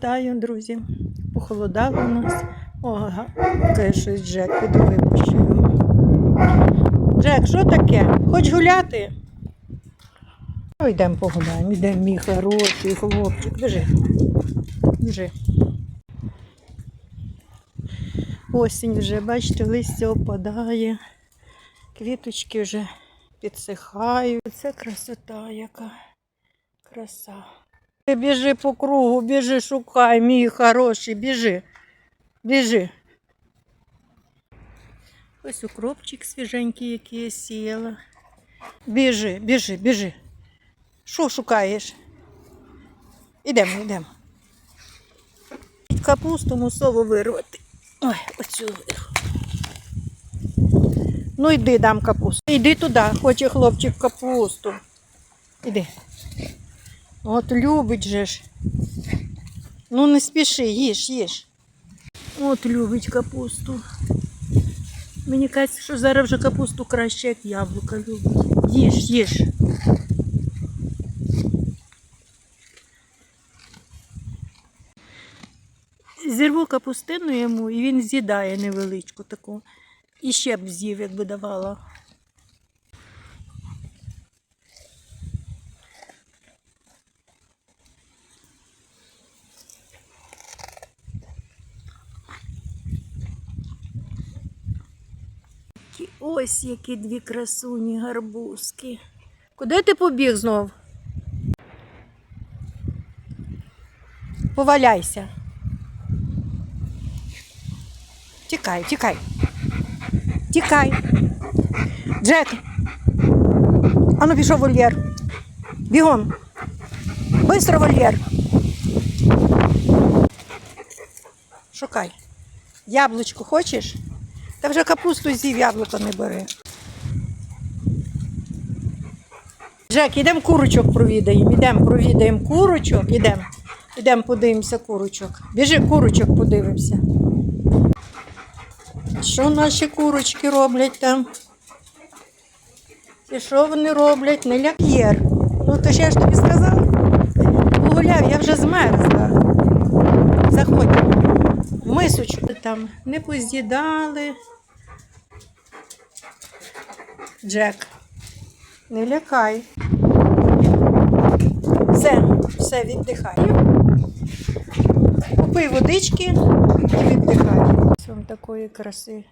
Вітаю, друзі. Похолодало у нас. О, га- каже щось Джек, піду випущу. Джек, що таке? Хоч гуляти? Ну, йдемо погуляємо, йдемо, мій хороший хлопчик. Біжи. Біжи. Осінь вже, бачите, листя опадає, квіточки вже підсихають. Це красота яка. Краса. Біжи по кругу, біжи, шукай, мій хороший, біжи. Біжи. Ось укропчик свіженький, який я сіяла. Біжи, біжи, біжи. Що шукаєш? Ідемо, йдемо. Капусту мусово вирвати. Ой, оцю вирву. Ну йди дам капусту. Йди туди, хоче хлопчик капусту. Іди. От любить же ж. Ну не спіши, їж, їж. От любить капусту. Мені кажеться, що зараз вже капусту краще, як яблука любить. Їж, їж. Зірву капустину йому, і він з'їдає невеличку таку. І ще б з'їв, якби давала. Які- Ось які дві красуні гарбузки. Куди ти побіг знов? Поваляйся. Тікай, тікай. Тікай. Джек. Ану пішов вольєр. Бігом. Бистро вольєр. Шукай. Яблучко хочеш? Та вже капусту з'їв, яблуко не бери. Джек, ідемо курочок провідаємо. Ідемо провідаємо курочок. Ідемо. Ідемо подивимося курочок. Біжи курочок подивимося. Що наші курочки роблять там? І що вони роблять? Не ляк'єр. Ну то ж я ж тобі сказала. Погуляв, я вже змерзла. Заходь. Мисочку там не поз'їдали. Джек, не лякай. Все, все, віддихай. Купи водички і віддихай. Ось вам такої краси,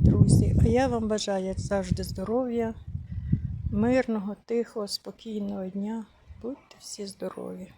друзі. А я вам бажаю завжди здоров'я, мирного, тихого, спокійного дня. Будьте всі здорові.